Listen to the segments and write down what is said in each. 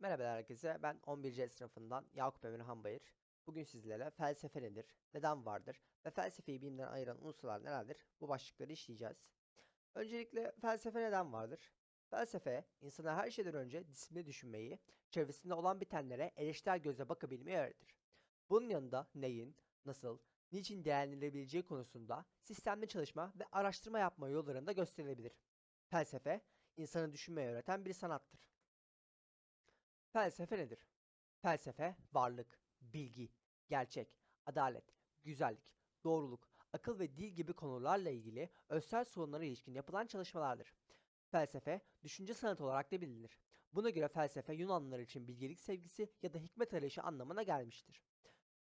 Merhabalar herkese. Ben 11C sınıfından Yakup Emre Hanbayır. Bugün sizlere felsefe nedir, neden vardır ve felsefeyi bilimden ayıran unsurlar nelerdir bu başlıkları işleyeceğiz. Öncelikle felsefe neden vardır? Felsefe, insana her şeyden önce disiplini düşünmeyi, çevresinde olan bitenlere eleştirel gözle bakabilmeyi öğretir. Bunun yanında neyin, nasıl, niçin değerlendirilebileceği konusunda sistemli çalışma ve araştırma yapma yollarında gösterilebilir. Felsefe, insanı düşünmeyi öğreten bir sanattır. Felsefe nedir? Felsefe, varlık, bilgi, gerçek, adalet, güzellik, doğruluk, akıl ve dil gibi konularla ilgili özsel sorunlara ilişkin yapılan çalışmalardır. Felsefe, düşünce sanatı olarak da bilinir. Buna göre felsefe Yunanlılar için bilgelik sevgisi ya da hikmet arayışı anlamına gelmiştir.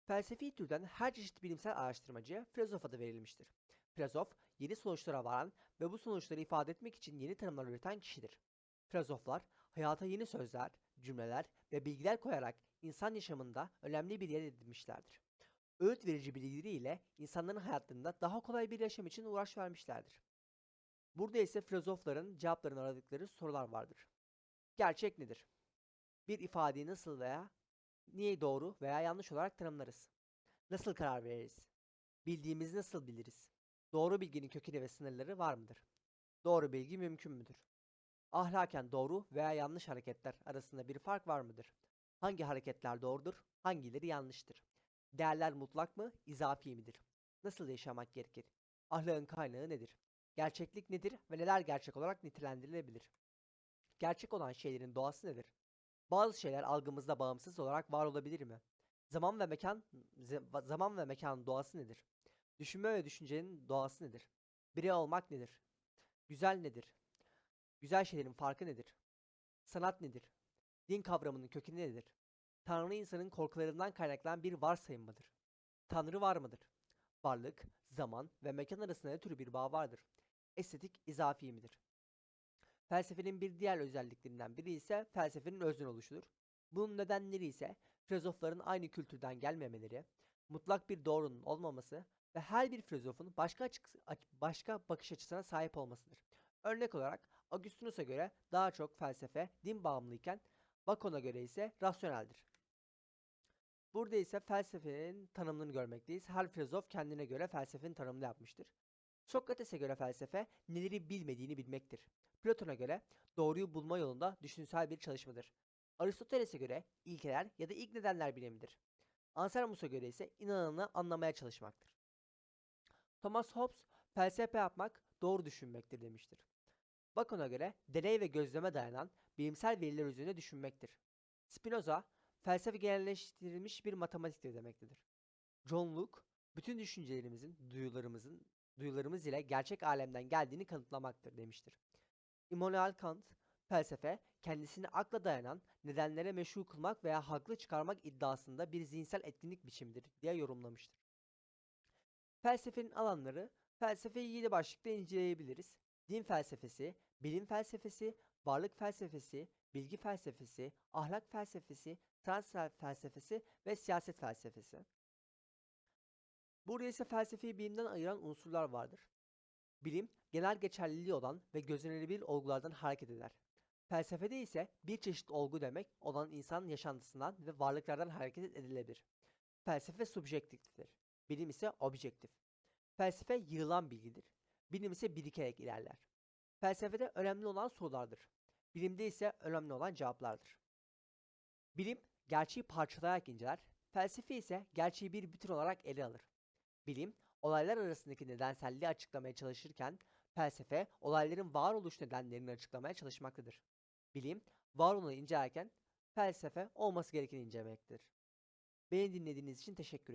Felsefi türden her çeşit bilimsel araştırmacıya filozof adı verilmiştir. Filozof, yeni sonuçlara varan ve bu sonuçları ifade etmek için yeni tanımlar üreten kişidir. Filozoflar, hayata yeni sözler, cümleler ve bilgiler koyarak insan yaşamında önemli bir yer edinmişlerdir. Öğüt verici bilgileriyle insanların hayatlarında daha kolay bir yaşam için uğraş vermişlerdir. Burada ise filozofların cevaplarını aradıkları sorular vardır. Gerçek nedir? Bir ifadeyi nasıl veya niye doğru veya yanlış olarak tanımlarız? Nasıl karar veririz? Bildiğimizi nasıl biliriz? Doğru bilginin kökeni ve sınırları var mıdır? Doğru bilgi mümkün müdür? Ahlaken doğru veya yanlış hareketler arasında bir fark var mıdır? Hangi hareketler doğrudur, hangileri yanlıştır? Değerler mutlak mı, izafi midir? Nasıl yaşamak gerekir? Ahlakın kaynağı nedir? Gerçeklik nedir ve neler gerçek olarak nitelendirilebilir? Gerçek olan şeylerin doğası nedir? Bazı şeyler algımızda bağımsız olarak var olabilir mi? Zaman ve mekan zaman ve mekanın doğası nedir? Düşünme ve düşüncenin doğası nedir? Birey olmak nedir? Güzel nedir? Güzel şeylerin farkı nedir? Sanat nedir? Din kavramının kökeni nedir? Tanrı insanın korkularından kaynaklanan bir varsayım mıdır? Tanrı var mıdır? Varlık, zaman ve mekan arasında ne tür bir bağ vardır? Estetik, izafi midir? Felsefenin bir diğer özelliklerinden biri ise felsefenin özden oluşudur. Bunun nedenleri ise filozofların aynı kültürden gelmemeleri, mutlak bir doğrunun olmaması ve her bir filozofun başka açık, aç- başka bakış açısına sahip olmasıdır. Örnek olarak Augustinus'a göre daha çok felsefe din bağımlıyken Bacon'a göre ise rasyoneldir. Burada ise felsefenin tanımını görmekteyiz. Her filozof kendine göre felsefenin tanımını yapmıştır. Sokrates'e göre felsefe neleri bilmediğini bilmektir. Platon'a göre doğruyu bulma yolunda düşünsel bir çalışmadır. Aristoteles'e göre ilkeler ya da ilk nedenler bilimidir. Anselmus'a göre ise inananı anlamaya çalışmaktır. Thomas Hobbes felsefe yapmak doğru düşünmektir demiştir. Bacon'a göre deney ve gözleme dayanan bilimsel veriler üzerine düşünmektir. Spinoza, felsefe genelleştirilmiş bir matematiktir demektedir. John Locke, bütün düşüncelerimizin, duyularımızın, duyularımız ile gerçek alemden geldiğini kanıtlamaktır demiştir. Immanuel Kant, felsefe, kendisini akla dayanan nedenlere meşru kılmak veya haklı çıkarmak iddiasında bir zihinsel etkinlik biçimidir diye yorumlamıştır. Felsefenin alanları, felsefeyi yedi başlıkta inceleyebiliriz. Din felsefesi, bilim felsefesi, varlık felsefesi, bilgi felsefesi, ahlak felsefesi, trans fel- felsefesi ve siyaset felsefesi. Burada ise felsefeyi bilimden ayıran unsurlar vardır. Bilim, genel geçerliliği olan ve gözlenebilir olgulardan hareket eder. Felsefede ise bir çeşit olgu demek olan insan yaşantısından ve varlıklardan hareket edilebilir. Felsefe subjektiftir. Bilim ise objektif. Felsefe yığılan bilgidir. Bilim ise birikerek ilerler. Felsefede önemli olan sorulardır. Bilimde ise önemli olan cevaplardır. Bilim gerçeği parçalayarak inceler. Felsefe ise gerçeği bir bütün olarak ele alır. Bilim olaylar arasındaki nedenselliği açıklamaya çalışırken felsefe olayların varoluş nedenlerini açıklamaya çalışmaktadır. Bilim var incelerken felsefe olması gerekeni incelemektedir. Beni dinlediğiniz için teşekkür ederim.